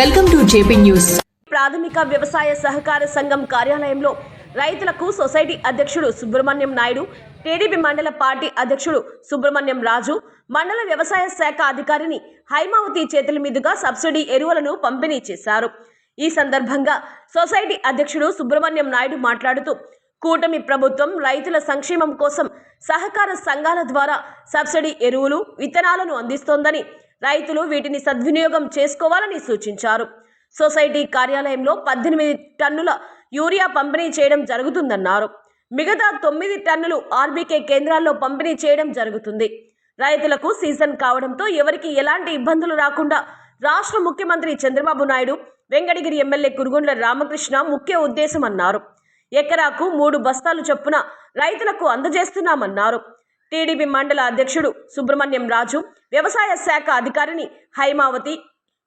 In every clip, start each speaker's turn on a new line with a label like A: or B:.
A: Welcome to JP news
B: ప్రాథమిక వ్యవసాయ సహకార సంఘం కార్యాలయంలో రైతులకు సొసైటీ అధ్యక్షుడు సుబ్రహ్మణ్యం నాయుడు టీడీపీ మండల పార్టీ అధ్యక్షుడు సుబ్రహ్మణ్యం రాజు మండల వ్యవసాయ శాఖ అధికారిని హైమావతి చేతుల మీదుగా సబ్సిడీ ఎరువులను పంపిణీ చేశారు. ఈ సందర్భంగా సొసైటీ అధ్యక్షుడు సుబ్రహ్మణ్యం నాయుడు మాట్లాడుతూ కూటమి ప్రభుత్వం రైతుల సంక్షేమం కోసం సహకార సంఘాల ద్వారా సబ్సిడీ ఎరువులు విత్తనాలను అందిస్తోందని రైతులు వీటిని సద్వినియోగం చేసుకోవాలని సూచించారు. సొసైటీ కార్యాలయంలో పద్దెనిమిది టన్నుల యూరియా పంపిణీ చేయడం జరుగుతుందన్నారు. మిగతా తొమ్మిది టన్నులు ఆర్బీకే కేంద్రాల్లో పంపిణీ చేయడం జరుగుతుంది. రైతులకు సీజన్ కావడంతో ఎవరికి ఎలాంటి ఇబ్బందులు రాకుండా రాష్ట్ర ముఖ్యమంత్రి చంద్రబాబు నాయుడు వెంకటగిరి ఎమ్మెల్యే కురుగుండ్ల రామకృష్ణ ముఖ్య ఉద్దేశం అన్నారు ఎకరాకు మూడు బస్తాలు చొప్పున రైతులకు అందజేస్తున్నామన్నారు. టీడీపీ మండల అధ్యక్షుడు సుబ్రహ్మణ్యం రాజు వ్యవసాయ శాఖ అధికారిని హైమావతి.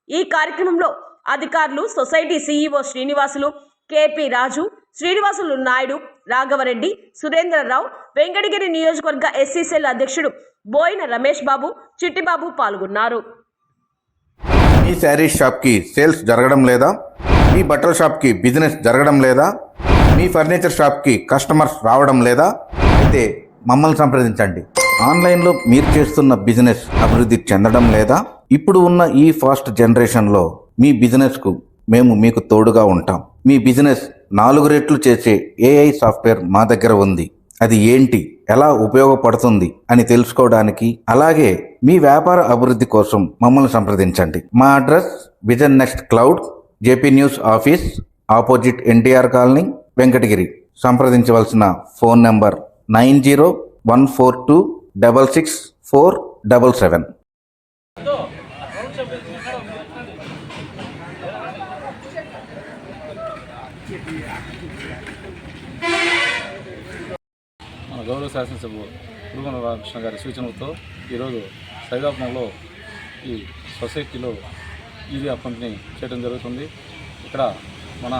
B: ఈ కార్యక్రమంలో అధికారులు society CEO Srinivasulu KP Raju Srinivasulu Naidu Raghavareddy Surendrarao Venkatagiri నియోజకవర్గ ఎస్సీసీఎల్ అధ్యక్షుడు బోయిన రమేష్ బాబు చిట్టిబాబు పాల్గొన్నారు.
C: మీ శారీ షాప్కి సేల్స్ జరగడం లేదా? మీ బట్టల షాప్కి బిజినెస్ జరగడం లేదా? మీ ఫర్నిచర్ షాప్కి కస్టమర్స్ రావడం లేదా? అయితే మమ్మల్ని సంప్రదించండి. ఆన్లైన్లో మీరు చేస్తున్న బిజినెస్ అభివృద్ధి చెందడం లేదా? ఇప్పుడు ఉన్న ఈ ఫాస్ట్ జనరేషన్లో మీ బిజినెస్కు మేము మీకు తోడుగా ఉంటాం. మీ బిజినెస్ నాలుగు రెట్లు చేసే ఏఐ సాఫ్ట్వేర్ మా దగ్గర ఉంది. అది ఏంటి? ఎలా ఉపయోగపడుతుంది? అని తెలుసుకోవడానికి అలాగే మీ వ్యాపార అభివృద్ధి కోసం మమ్మల్ని సంప్రదించండి. మా address vision next cloud JP news office opposite NTR colony Venkatagiri. సంప్రదించవలసిన phone number nine zero one four two double six four double seven.
D: మన గౌరవ శాసనసభ పురుగున రామకృష్ణ గారి సూచనలతో ఈరోజు సైదాపురంలో ఈ సొసైటీలో యూరియా పంపిణీ చేయడం జరుగుతుంది. ఇక్కడ మన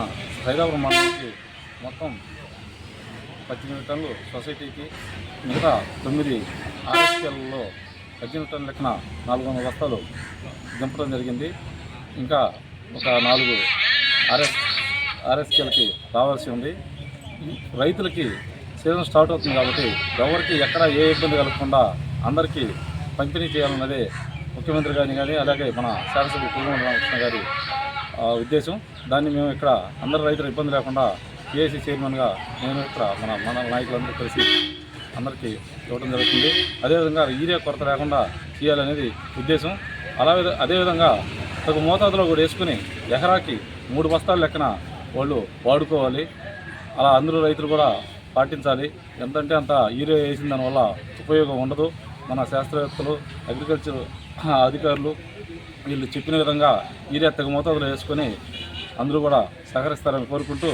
D: సైదాపురం మండలానికి మొత్తం పద్దెనిమిది టన్నులు సొసైటీకి మిగతా తొమ్మిది ఆర్ఎస్కేలలో పద్దెనిమిది టన్నుల లెక్కన నాలుగు వందల బస్తాలు దింపడం జరిగింది. ఇంకా ఒక నాలుగు ఆర్ఎస్ ఆర్ఎస్కేలకి రావాల్సి ఉంది. రైతులకి సీజన్ స్టార్ట్ అవుతుంది కాబట్టి ఎవరికి ఎక్కడ ఏ ఇబ్బంది కలగకుండా అందరికీ పంపిణీ చేయాలన్నదే ముఖ్యమంత్రి గారిని కానీ అలాగే మన శాసనసభ్యులు కుటుంబ రామకృష్ణ గారి ఉద్దేశం. దాన్ని మేము ఇక్కడ అందరు రైతులు ఇబ్బంది లేకుండా ఏసీ చైర్మన్గా నేను ఇక్కడ మన మన నాయకులందరూ కలిసి అందరికీ ఇవ్వడం జరుగుతుంది. అదేవిధంగా యూరియా కొరత లేకుండా చేయాలనేది ఉద్దేశం. అలా అదేవిధంగా తగు మోతాదులో కూడా వేసుకుని ఎకరాకి మూడు బస్తాల లెక్కన వాళ్ళు వాడుకోవాలి. అలా అందరూ రైతులు కూడా పాటించాలి. ఎంతంటే అంత యూరియా వేసిన దానివల్ల ఉపయోగం ఉండదు. మన శాస్త్రవేత్తలు అగ్రికల్చర్ అధికారులు వీళ్ళు చెప్పిన విధంగా యూరియా తగ్గ మోతాదులో వేసుకొని అందరూ కూడా సహకరిస్తారని కోరుకుంటూ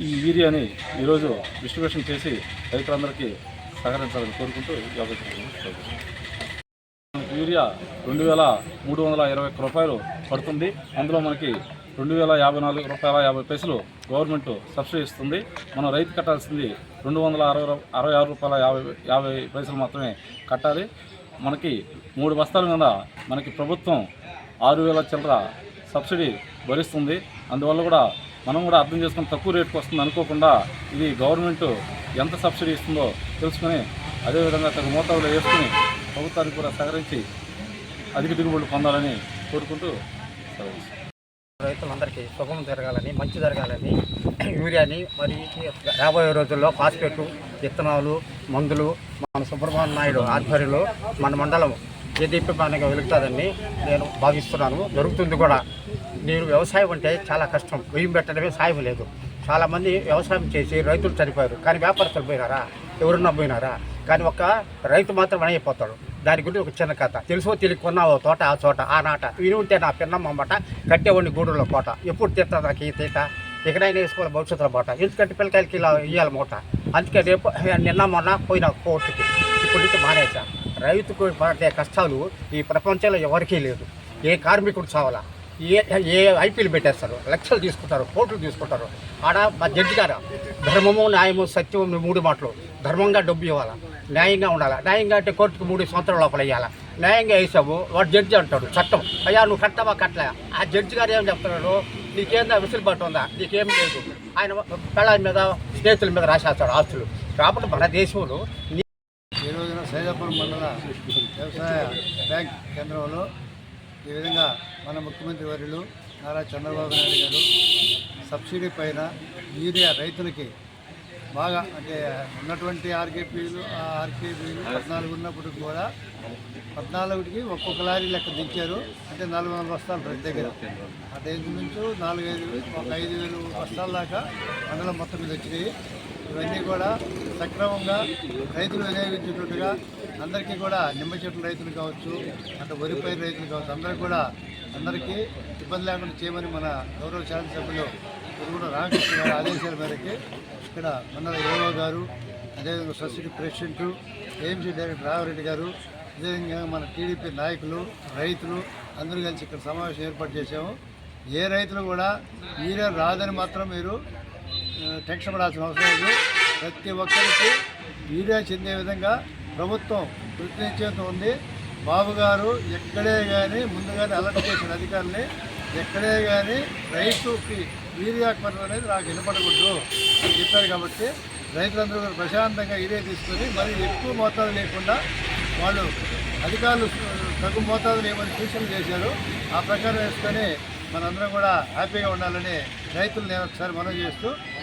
D: ఈ యూరియాని ఈరోజు డిస్ట్రిబ్యూషన్ చేసి రైతులందరికీ సహకరించాలని కోరుకుంటూ ఈ యూరియా రెండు వేల మూడు వందల ఇరవై ఒక్క రూపాయలు పడుతుంది. అందులో మనకి రెండు వేల యాభై నాలుగు రూపాయల యాభై పైసలు గవర్నమెంట్ సబ్సిడీ ఇస్తుంది. మనం రైతు కట్టాల్సింది రెండు వందల అరవై అరవై ఆరు రూపాయల యాభై యాభై పైసలు మాత్రమే కట్టాలి. మనకి మూడు బస్తాల మీద మనకి ప్రభుత్వం ఆరు వేల చిల్లర సబ్సిడీ భరిస్తుంది. అందువల్ల కూడా మనం కూడా అర్థం చేసుకుని తక్కువ రేటుకు వస్తుంది అనుకోకుండా ఇది గవర్నమెంట్ ఎంత సబ్సిడీ ఇస్తుందో తెలుసుకొని అదేవిధంగా తగు మోతాదులో వేసుకుని ప్రభుత్వానికి కూడా సహకరించి అధిక దిగుబడులు పొందాలని కోరుకుంటూ
E: రైతులందరికీ సుఖం జరగాలని మంచి జరగాలని యూరియాని మరి రాబోయే రోజుల్లో ఫాస్ఫేట్ విత్తనాలు మందులు మన సుబ్రహ్మణ్య నాయుడు ఆధ్వర్యంలో మన మండలం దేదీప్యమానంగా వెలుగుతుందని నేను భావిస్తున్నాను. దొరుకుతుంది కూడా. నేను వ్యవసాయం అంటే చాలా కష్టం. వెయ్యి పెట్టడమే సాయం లేదు. చాలామంది వ్యవసాయం చేసి రైతులు చనిపోయారు. కానీ వ్యాపారస్తులు పోయినారా? ఎవరున్నా పోయినారా? కానీ ఒక రైతు మాత్రం అయిపోతాడు దాని గురించి ఒక చిన్న కథ. తెలుసో తెలియక కొన్నావు తోట ఆ చోట ఆ నాట. విని ఉంటే నా పిన్నమ్మ మాట కట్టేవాడిని గూడులో కోట ఎప్పుడు తీస్తా నాకు ఈ తీత ఎక్కడైనా వేసుకోవాలి భవిష్యత్తులో బాట ఎందుకంటే పిల్లకాయలకి ఇలా ఇవ్వాలి మూట. అందుకే రేపు నిన్న మొన్న పోయిన కోర్టుకి. ఇప్పుడు నుంచి మానేసా. రైతుకు పడే కష్టాలు ఈ ప్రపంచంలో ఎవరికీ లేదు. ఏ కార్మికుడు చావాలా? ఏ ఏ ఐపీఎల్ పెట్టేస్తారు? లక్షలు తీసుకుంటారు కోట్లు తీసుకుంటారు. ఆడ మా జడ్జి గారు ధర్మము న్యాయము సత్యము మూడు మాటలు. ధర్మంగా డబ్బు ఇవ్వాలా? న్యాయంగా ఉండాలా? న్యాయంగా అంటే కోర్టుకు మూడు సంవత్సరాల లోపల ఇవ్వాలా న్యాయంగా వేసావు వాడు జడ్జి అంటాడు చట్టం. అయ్యా నువ్వు కట్టవా కట్టలే? ఆ జడ్జి గారు ఏం చెప్తున్నాడు? నీకేందా విసులుబాటు ఉందా? నీకేం లేదు. ఆయన పిల్లల మీద స్నేహితుల మీద రాసేస్తాడు ఆస్తులు. కాబట్టి మన దేశంలో
A: సైదాపురం మండల వ్యవసాయ బ్యాంక్ కేంద్రంలో ఈ విధంగా మన ముఖ్యమంత్రి వర్యులు నారా చంద్రబాబు నాయుడు గారు సబ్సిడీ పైన యూరియా రైతులకి బాగా అంటే ఉన్నటువంటి ఆర్కేపీలు ఆ ఆర్కేపీలు పద్నాలుగు ఉన్నప్పుడు కూడా పద్నాలుగుకి ఒక్కొక్క లారీ లెక్క దించారు. అంటే నాలుగు వందల బస్తాలు ప్రతి దగ్గర. అంటే నుంచి నాలుగైదు ఒక ఐదు వేలు బస్తాల దాకా మండలం మొత్తం మీద వచ్చినాయి. ఇవన్నీ కూడా సక్రమంగా రైతులు వినియోగించేటట్టుగా అందరికీ కూడా నిమ్మ చెట్ల రైతులు కావచ్చు అంటే వరి పైరు రైతులు కావచ్చు అందరికీ కూడా అందరికీ ఇబ్బంది లేకుండా చేయమని మన గౌరవ శాసనసభ్యులు కూడా రామకృష్ణ గారి ఆదేశాల మేరకి ఇక్కడ మండల ఏఓ గారు అదేవిధంగా society president AMC director Ramareddy garu అదేవిధంగా మన టీడీపీ నాయకులు రైతులు అందరూ కలిసి ఇక్కడ సమావేశం ఏర్పాటు చేశాము. ఏ రైతులు కూడా మీరే రాదని మాత్రం మీరు టెన్షన్ పడాల్సిన అవసరం లేదు. ప్రతి ఒక్కరికి వీడియో చెందే విధంగా ప్రభుత్వం కృతనిశ్చయంతో ఉంది. బాబు గారు ఎక్కడే కానీ ముందుగానే అలర్ట్ చేసిన అధికారుల్ని. ఎక్కడే కానీ రైతుకి వీరియా కొరత అనేది నాకు వినపడకూడదు అని చెప్పారు కాబట్టి రైతులందరూ కూడా ప్రశాంతంగా ఇదే తీసుకొని మరి ఎక్కువ మోతాదు లేకుండా వాళ్ళు అధికారులు తగు మోతాదులు ఏమని సూచనలు చేశారు. ఆ ప్రకారం వేసుకొని మనందరం కూడా హ్యాపీగా ఉండాలని రైతులు నేను ఒకసారి మనం చేస్తూ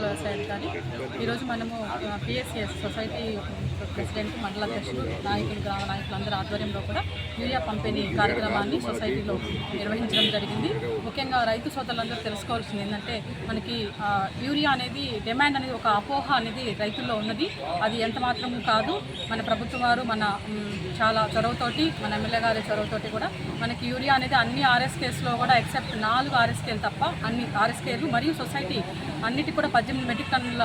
F: వ్యవసాయ అధికారి ఈరోజు మనము పిఎస్సిఎస్ సొసైటీ ప్రెసిడెంట్ మండల అధ్యక్షులు నాయకులు గ్రామ నాయకులు అందరి ఆధ్వర్యంలో కూడా యూరియా పంపిణీ కార్యక్రమాన్ని సొసైటీలో నిర్వహించడం జరిగింది. ముఖ్యంగా రైతు సోదరులందరూ తెలుసుకోవాల్సింది ఏంటంటే మనకి యూరియా అనేది డిమాండ్ అనేది ఒక అపోహ అనేది రైతుల్లో ఉన్నది. అది ఎంత మాత్రము కాదు మన ప్రభుత్వం వారు మన చాలా చొరవతోటి మన ఎమ్మెల్యే గారి చొరవతోటి కూడా మనకి యూరియా అనేది అన్ని ఆర్ఎస్కేస్లో కూడా ఎక్సెప్ట్ నాలుగు ఆర్ఎస్కేలు తప్ప అన్ని ఆర్ఎస్కేలు మరియు సొసైటీ అన్నిటి కూడా పద్దెనిమిది మెట్రిక్ టన్నుల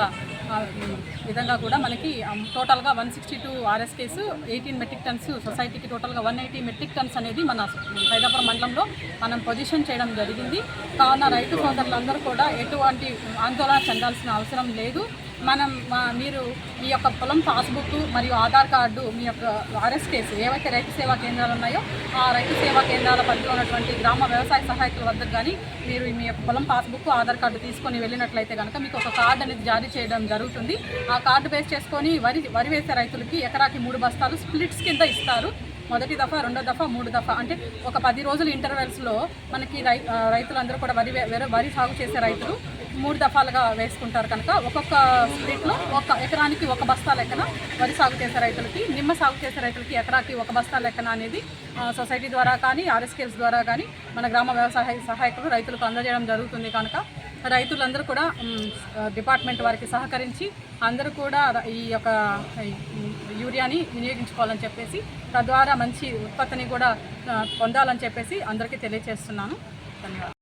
F: విధంగా కూడా మనకి టోటల్గా one sixty two RSKs eighteen metric tons సొసైటీకి టోటల్గా వన్ ఎయిటీ మెట్రిక్ టన్స్ అనేది మన సైదాపురం మండలంలో మనం పొజిషన్ చేయడం జరిగింది. కావున రైతు సోదరులందరూ కూడా ఎటువంటి ఆందోళన చెందాల్సిన అవసరం లేదు. మనం మా- మీరు మీ యొక్క పొలం పాస్బుక్ మరియు ఆధార్ కార్డు మీ యొక్క ఆర్ఎస్ కేసు ఏవైతే రైతు సేవా కేంద్రాలు ఉన్నాయో ఆ రైతు సేవా కేంద్రాల పరిధిలో ఉన్నటువంటి గ్రామ వ్యవసాయ సహాయకుల వద్దకు కానీ మీరు మీ యొక్క పొలం పాస్బుక్ ఆధార్ కార్డు తీసుకొని వెళ్ళినట్లయితే కనుక మీకు ఒక కార్డు అనేది జారీ చేయడం జరుగుతుంది. ఆ కార్డు బేస్ చేసుకొని వరి వరి వేసే రైతులకి ఎకరాకి మూడు బస్తాలు స్ప్లిట్స్ కింద ఇస్తారు. మొదటి దఫా రెండో దఫా మూడు దఫా. అంటే ఒక పది రోజుల ఇంటర్వెల్స్లో మనకి రై రైతులందరూ కూడా వరి వే- వరి- వరి సాగు చేసే రైతులు మూడు దఫాలుగా వేసుకుంటారు కనుక. ఒక్కొక్క స్ప్లిట్లో ఒక ఎకరానికి ఒక బస్తా లెక్కన వరి సాగు చేసే రైతులకి నిమ్మ సాగు చేసే రైతులకి ఎకరాకి ఒక బస్తా లెక్కన అనేది సొసైటీ ద్వారా కానీ ఆర్ఎస్కేల్స్ ద్వారా కానీ మన గ్రామ వ్యవసాయ సహాయకులు రైతులకు అందజేయడం జరుగుతుంది కనుక. రైతులందరూ కూడా డిపార్ట్మెంట్ వారికి సహకరించి అందరూ కూడా ఈ యొక్క యూరియాని వినియోగించుకోవాలని చెప్పేసి తద్వారా మంచి ఉత్పత్తిని కూడా పొందాలని చెప్పేసి అందరికీ తెలియజేస్తున్నాను ధన్యవాదాలు.